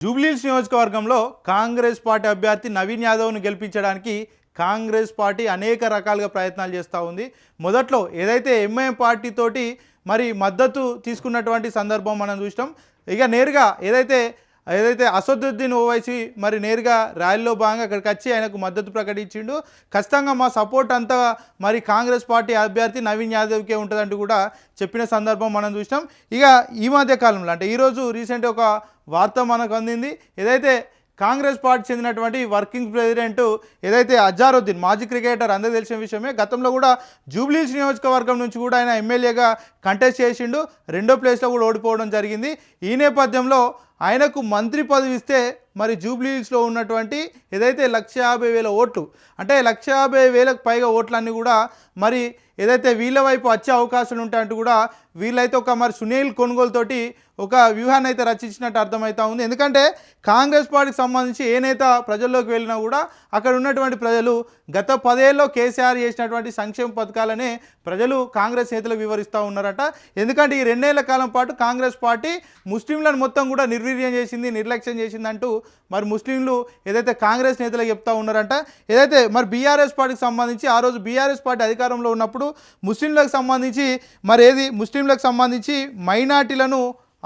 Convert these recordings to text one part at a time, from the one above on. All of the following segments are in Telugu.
జూబ్లీహిల్స్ నియోజకవర్గంలో కాంగ్రెస్ పార్టీ అభ్యర్థి నవీన్ యాదవ్ను గెలిపించడానికి కాంగ్రెస్ పార్టీ అనేక రకాలుగా ప్రయత్నాలు చేస్తూ ఉంది. మొదట్లో ఏదైతే ఎంఐఎం పార్టీ తోటి మరి మద్దతు తీసుకున్నటువంటి సందర్భం మనం చూసినాం. ఇక నేరుగా ఏదైతే ఏదైతే అసదుద్దీన్ ఓవైసీ మరి నేరుగా ర్యాలీలో భాగంగా అక్కడికి వచ్చి ఆయనకు మద్దతు ప్రకటించిండు. ఖచ్చితంగా మా సపోర్ట్ అంతా మరి కాంగ్రెస్ పార్టీ అభ్యర్థి నవీన్ యాదవ్కే ఉంటుందంటూ కూడా చెప్పిన సందర్భం మనం చూసినాం. ఇక ఈ మధ్య కాలంలో అంటే ఈరోజు రీసెంట్ ఒక వార్త మనకు అందింది. ఏదైతే కాంగ్రెస్ పార్టీ చెందినటువంటి వర్కింగ్ ప్రెసిడెంట్ ఏదైతే అజారుద్దీన్ మాజీ క్రికెటర్ అందరూ తెలిసిన విషయమే గతంలో కూడా జూబ్లీస్ నియోజకవర్గం నుంచి కూడా ఆయన ఎమ్మెల్యేగా కంటెస్ట్ చేసిండు. రెండో ప్లేస్లో కూడా ఓడిపోవడం జరిగింది. ఈ నేపథ్యంలో ఆయనకు మంత్రి పదవి ఇస్తే మరి జూబ్లీహిల్స్లో ఉన్నటువంటి ఏదైతే లక్ష యాభై వేల ఓట్లు అంటే లక్ష యాభై వేలకు పైగా ఓట్లన్నీ కూడా మరి ఏదైతే వీళ్ళ వైపు వచ్చే అవకాశాలు ఉంటాయంటూ కూడా వీళ్ళైతే ఒక మరి సునీల్ కొనుగోలుతోటి ఒక వ్యూహాన్ని అయితే రచించినట్టు అర్థమవుతా ఉంది. ఎందుకంటే కాంగ్రెస్ పార్టీకి సంబంధించి ఏ నేత ప్రజల్లోకి వెళ్ళినా కూడా అక్కడ ఉన్నటువంటి ప్రజలు గత పదేళ్ళలో కేసీఆర్ చేసినటువంటి సంక్షేమ పథకాలనే ప్రజలు కాంగ్రెస్ నేతలకు వివరిస్తూ ఉన్నారట. ఎందుకంటే ఈ రెండేళ్ళ కాలం పాటు కాంగ్రెస్ పార్టీ ముస్లింలను మొత్తం కూడా నిర్వీర్యం చేసింది నిర్లక్ష్యం చేసింది అంటూ మరి ముస్లింలు ఏదైతే కాంగ్రెస్ నేతలకు చెప్తా ఉన్నారంట. ఏదైతే మరి బీఆర్ఎస్ పార్టీకి సంబంధించి ఆ రోజు బీఆర్ఎస్ పార్టీ అధికారంలో ఉన్నప్పుడు ముస్లింలకు సంబంధించి మరి ఏది ముస్లింలకు సంబంధించి మైనార్టీలను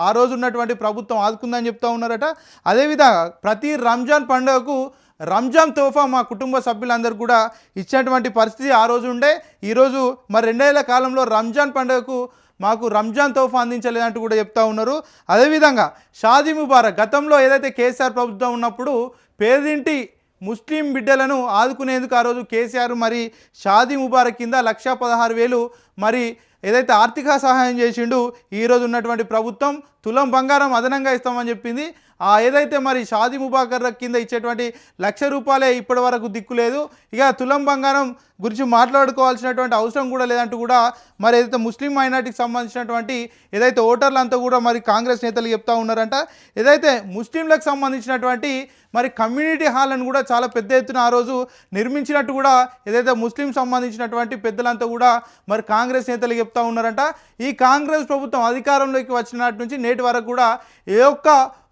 ఆ రోజు ఉన్నటువంటి ప్రభుత్వం ఆదుకుందని చెప్తా ఉన్నారట. అదేవిధంగా ప్రతి రంజాన్ పండుగకు రంజాన్ తోఫా మా కుటుంబ సభ్యులందరూ కూడా ఇచ్చినటువంటి పరిస్థితి ఆ రోజు ఉండే. ఈరోజు మరి రెండేళ్ళ కాలంలో రంజాన్ పండుగకు మాకు రంజాన్ తోఫా అందించలేదంటూ కూడా చెప్తా ఉన్నారు. అదేవిధంగా షాదీ ముబారక్ గతంలో ఏదైతే కేసీఆర్ ప్రభుత్వం ఉన్నప్పుడు పేదింటి ముస్లిం బిడ్డలను ఆదుకునేందుకు ఆ రోజు కేసీఆర్ మరి షాదీ ముబారక్ కింద లక్ష పదహారు వేలు మరి ఏదైతే ఆర్థిక సహాయం చేసిండు ఈరోజు ఉన్నటువంటి ప్రభుత్వం తులం బంగారం అదనంగా ఇస్తామని చెప్పింది. ఆ ఏదైతే మరి షాదీ ముబాకర్ కింద ఇచ్చేటువంటి లక్ష రూపాయలే ఇప్పటి వరకు దిక్కు లేదు. ఇక తులం బంగారం గురించి మాట్లాడుకోవాల్సినటువంటి అవసరం కూడా లేదంటూ కూడా మరి ఏదైతే ముస్లిం మైనార్టీకి సంబంధించినటువంటి ఏదైతే ఓటర్లంతా కూడా మరి కాంగ్రెస్ నేతలు చెప్తా ఉన్నారంట. ఏదైతే ముస్లింలకు సంబంధించినటువంటి మరి కమ్యూనిటీ హాల్ని కూడా చాలా పెద్ద ఎత్తున ఆ రోజు నిర్మించినట్టు కూడా ఏదైతే ముస్లిం సంబంధించినటువంటి పెద్దలంతా కూడా మరి కాంగ్రెస్ కాంగ్రెస్ నేతలు చెప్తా ఉన్నారంట. ఈ కాంగ్రెస్ ప్రభుత్వం అధికారంలోకి వచ్చినట్టు నుంచి నేటి వరకు కూడా ఏ ఒక్క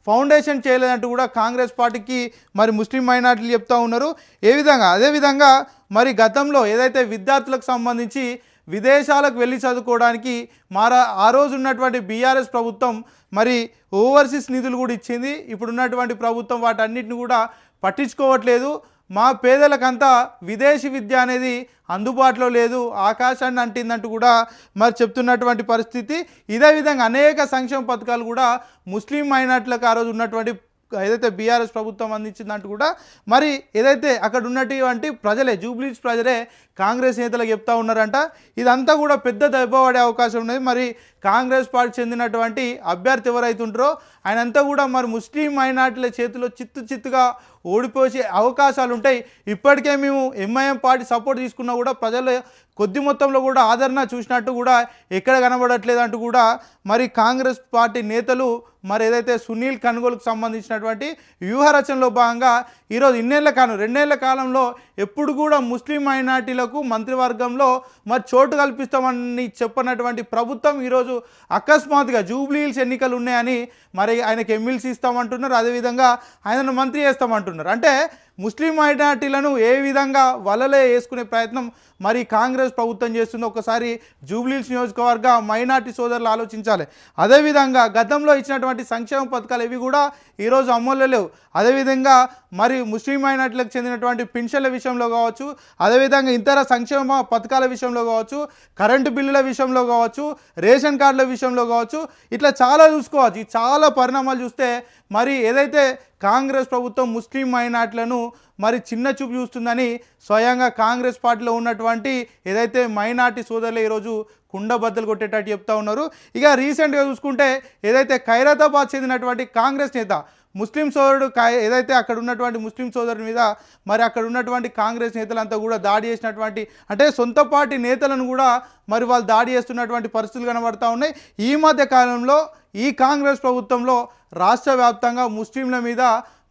ఫౌండేషన్ చేయలేదంటూ కూడా కాంగ్రెస్ పార్టీకి మరి ముస్లిం మైనార్టీలు చెప్తా ఉన్నారు. ఏ విధంగా? అదేవిధంగా మరి గతంలో ఏదైతే విద్యార్థులకు సంబంధించి విదేశాలకు వెళ్ళి చదువుకోవడానికి మారా ఆ రోజు ఉన్నటువంటి బీఆర్ఎస్ ప్రభుత్వం మరి ఓవర్సీస్ నిధులు కూడా ఇచ్చింది. ఇప్పుడున్నటువంటి ప్రభుత్వం వాటన్నిటిని కూడా పట్టించుకోవట్లేదు. మా పేదలకంతా విదేశీ విద్య అనేది అందుబాటులో లేదు ఆకాశాన్ని అంటిందంటూ కూడా మరి చెప్తున్నటువంటి పరిస్థితి. ఇదే విధంగా అనేక సంక్షేమ పథకాలు కూడా ముస్లిం మైనార్టీలకు ఆ రోజు ఉన్నటువంటి ఏదైతే బీఆర్ఎస్ ప్రభుత్వం అందించిందంటూ కూడా మరి ఏదైతే అక్కడ ఉన్నటువంటి ప్రజలే జూబ్లీస్ ప్రజలే కాంగ్రెస్ నేతలకు చెప్తా ఉన్నారంట. ఇదంతా కూడా పెద్ద దెబ్బపడే అవకాశం ఉన్నది. మరి కాంగ్రెస్ పార్టీ చెందినటువంటి అభ్యర్థి ఎవరైతుంటారో ఆయనంతా కూడా మరి ముస్లిం మైనార్టీల చేతిలో చిత్తు చిత్తుగా ఓడిపోసే అవకాశాలు ఉంటాయి ఇప్పటికే మేము ఎంఐఎం పార్టీ సపోర్ట్ తీసుకున్నా కూడా ప్రజలు కొద్ది మొత్తంలో కూడా ఆదరణ చూసినట్టు కూడా ఎక్కడ కనబడట్లేదు అంటూ కూడా మరి కాంగ్రెస్ పార్టీ నేతలు మరి ఏదైతే సునీల్ కనుగోలుకు సంబంధించినటువంటి వ్యూహ రచనలో భాగంగా ఈరోజు ఇన్నేళ్ళ కాలం రెండేళ్ళ కాలంలో ఎప్పుడు కూడా ముస్లిం మైనార్టీలకు మంత్రివర్గంలో మరి చోటు కల్పిస్తామని చెప్పనటువంటి ప్రభుత్వం ఈరోజు అకస్మాత్తుగా జూబ్లీహిల్స్ ఎన్నికలు ఉన్నాయని మరి ఆయనకు ఎమ్మెల్సీ ఇస్తామంటున్నారు. అదేవిధంగా ఆయనను మంత్రి చేస్తామంటున్నారు. అంటే ముస్లిం మైనార్టీలను ఏ విధంగా వలలే వేసుకునే ప్రయత్నం మరి కాంగ్రెస్ ప్రభుత్వం చేస్తుందో ఒకసారి జూబ్లీస్ నియోజకవర్గ మైనార్టీ సోదరులు ఆలోచించాలి. అదేవిధంగా గతంలో ఇచ్చినటువంటి సంక్షేమ పథకాలు ఇవి కూడా ఈరోజు అమల్లో లేవు. అదేవిధంగా మరి ముస్లిం మైనార్టీలకు చెందినటువంటి పెన్షన్ల విషయంలో కావచ్చు అదేవిధంగా ఇతర సంక్షేమ పథకాల విషయంలో కావచ్చు కరెంటు బిల్లుల విషయంలో కావచ్చు రేషన్ కార్డుల విషయంలో కావచ్చు ఇట్లా చాలా చూసుకోవచ్చు. ఈ చాలా పరిణామాలు చూస్తే మరి ఏదైతే కాంగ్రెస్ ప్రభుత్వం ముస్లిం మైనార్టీలను మరి చిన్న చూపు చూస్తుందని స్వయంగా కాంగ్రెస్ పార్టీలో ఉన్నటువంటి ఏదైతే మైనార్టీ సోదరులు ఈరోజు కుండ బద్దలు కొట్టేటట్టు చెప్తా ఉన్నారు. ఇక రీసెంట్గా చూసుకుంటే ఏదైతే ఖైరతాబాద్ చెందినటువంటి కాంగ్రెస్ నేత ముస్లిం సోదరుడు ఏదైతే అక్కడ ఉన్నటువంటి ముస్లిం సోదరుడి మీద మరి అక్కడ ఉన్నటువంటి కాంగ్రెస్ నేతలంతా కూడా దాడి చేసినటువంటి అంటే సొంత పార్టీ నేతలను కూడా మరి వాళ్ళు దాడి చేస్తున్నటువంటి పరిస్థితులు కనబడతా ఉన్నాయి. ఈ మధ్య కాలంలో ఈ కాంగ్రెస్ ప్రభుత్వంలో రాష్ట్ర వ్యాప్తంగా ముస్లింల మీద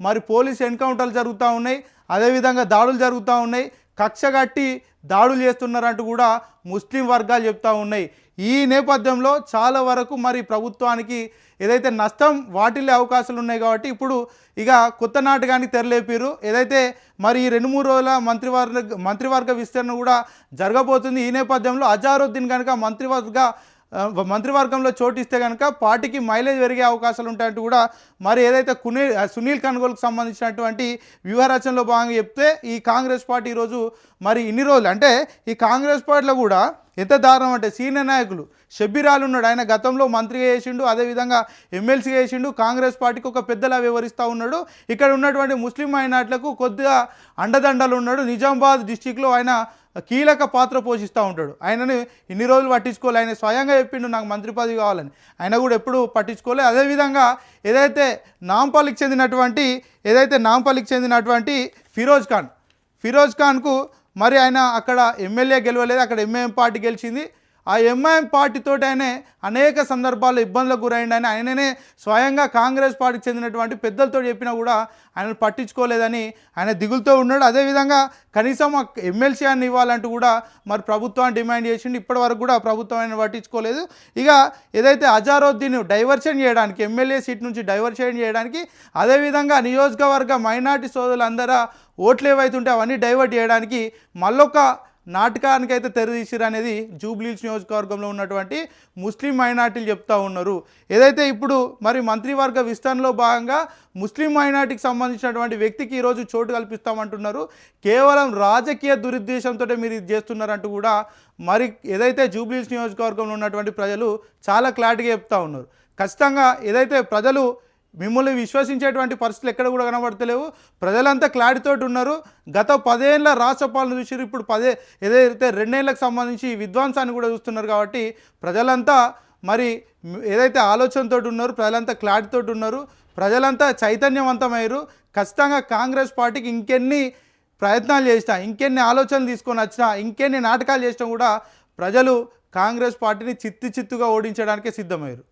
మరి పోలీస్ ఎన్కౌంటర్లు జరుగుతూ ఉన్నాయి అదేవిధంగా దాడులు జరుగుతూ ఉన్నాయి కక్ష కట్టి దాడులు చేస్తున్నారంటూ కూడా ముస్లిం వర్గాలు చెప్తా ఉన్నాయి. ఈ నేపథ్యంలో చాలా వరకు మరి ప్రభుత్వానికి ఏదైతే నష్టం వాటిల్లే అవకాశాలు ఉన్నాయి కాబట్టి ఇప్పుడు ఇక కొత్త నాటకానికి తెరలేపారు. ఏదైతే మరి ఈ రెండు మూడు రోజుల మంత్రివర్గ మంత్రివర్గ విస్తరణ కూడా జరగబోతుంది. ఈ నేపథ్యంలో అజారుద్దీన్ కనుక మంత్రివర్గ మంత్రివర్గంలో చోటిస్తే కనుక పార్టీకి మైలేజ్ పెరిగే అవకాశాలు ఉంటాయంటూ కూడా మరి ఏదైతే కునే సునీల్ కన్గోల్కి సంబంధించినటువంటి వ్యూహరచనలో భాగంగా చెప్తే ఈ కాంగ్రెస్ పార్టీ ఈరోజు మరి ఇన్ని రోజులు అంటే ఈ కాంగ్రెస్ పార్టీలో కూడా ఎంత దారుణం అంటే సీనియర్ నాయకులు షబ్బీరాలు ఉన్నాడు. ఆయన గతంలో మంత్రిగా చేసిండు అదేవిధంగా ఎమ్మెల్సీగా చేసిండు కాంగ్రెస్ పార్టీకి ఒక పెద్దలా వివరిస్తూ ఉన్నాడు. ఇక్కడ ఉన్నటువంటి ముస్లిం మైనార్టీలకు కొద్దిగా అండదండలు ఉన్నాడు. నిజామాబాద్ డిస్టిక్లో ఆయన కీలక పాత్ర పోషిస్తూ ఉంటాడు. ఆయనని ఇన్ని రోజులు పట్టించుకోలే. ఆయన స్వయంగా చెప్పిండు నాకు మంత్రి పదవి కావాలని. ఆయన కూడా ఎప్పుడు పట్టించుకోలే. అదేవిధంగా ఏదైతే నాంపల్లికి చెందినటువంటి ఏదైతే నాంపల్లికి చెందినటువంటి ఫిరోజ్ ఖాన్ ఫిరోజ్ ఖాన్కు మరి ఆయన అక్కడ ఎమ్మెల్యే గెలవలేదు. అక్కడ ఎంఐఎం పార్టీ గెలిచింది. ఆ ఎంఐఎం పార్టీతో ఆయన అనేక సందర్భాల్లో ఇబ్బందులకు గురైండు ఆయననే స్వయంగా కాంగ్రెస్ పార్టీకి చెందినటువంటి పెద్దలతో చెప్పినా కూడా ఆయన పట్టించుకోలేదని ఆయన దిగులుతో ఉన్నాడు. అదేవిధంగా కనీసం ఆ ఎమ్మెల్సీ అని ఇవ్వాలంటూ కూడా మరి ప్రభుత్వాన్ని డిమాండ్ చేసిండు. ఇప్పటి వరకు కూడా ప్రభుత్వం ఆయన పట్టించుకోలేదు. ఇక ఏదైతే అజారుద్దీన్ డైవర్షన్ చేయడానికి ఎమ్మెల్యే సీట్ నుంచి డైవర్షన్ చేయడానికి అదేవిధంగా నియోజకవర్గ మైనార్టీ సోదరులందరూ ఓట్లు ఏవైతుంటే అవన్నీ డైవర్ట్ చేయడానికి మళ్ళొక నాటకానికి అయితే తెరదీసిరు అనేది జూబ్లీస్ నియోజకవర్గంలో ఉన్నటువంటి ముస్లిం మైనార్టీలు చెప్తా ఉన్నారు. ఏదైతే ఇప్పుడు మరి మంత్రివర్గ విస్తరణలో భాగంగా ముస్లిం మైనార్టీకి సంబంధించినటువంటి వ్యక్తికి ఈరోజు చోటు కల్పిస్తామంటున్నారు. కేవలం రాజకీయ దురుద్దేశంతో మీరు ఇది చేస్తున్నారంటూ కూడా మరి ఏదైతే జూబ్లీస్ నియోజకవర్గంలో ఉన్నటువంటి ప్రజలు చాలా క్లారిటీగా చెప్తా ఉన్నారు. ఖచ్చితంగా ఏదైతే ప్రజలు మిమ్మల్ని విశ్వసించేటువంటి పరిస్థితులు ఎక్కడ కూడా కనబడతలేవు. ప్రజలంతా క్లారితోటి ఉన్నారు. గత పదేళ్ళ రాష్ట్ర పాలన చూసి ఇప్పుడు పదే ఏదైతే రెండేళ్ళకు సంబంధించి విధ్వంసాన్ని కూడా చూస్తున్నారు కాబట్టి ప్రజలంతా మరి ఏదైతే ఆలోచనతో ఉన్నారు ప్రజలంతా క్లారితోటి ఉన్నారు. ప్రజలంతా చైతన్యవంతమయ్యారు. ఖచ్చితంగా కాంగ్రెస్ పార్టీకి ఇంకెన్ని ప్రయత్నాలు చేసినా ఇంకెన్ని ఆలోచనలు తీసుకొని వచ్చినా ఇంకెన్ని నాటకాలు చేసినా కూడా ప్రజలు కాంగ్రెస్ పార్టీని చిత్తు చిత్తుగా ఓడించడానికే సిద్ధమయ్యారు.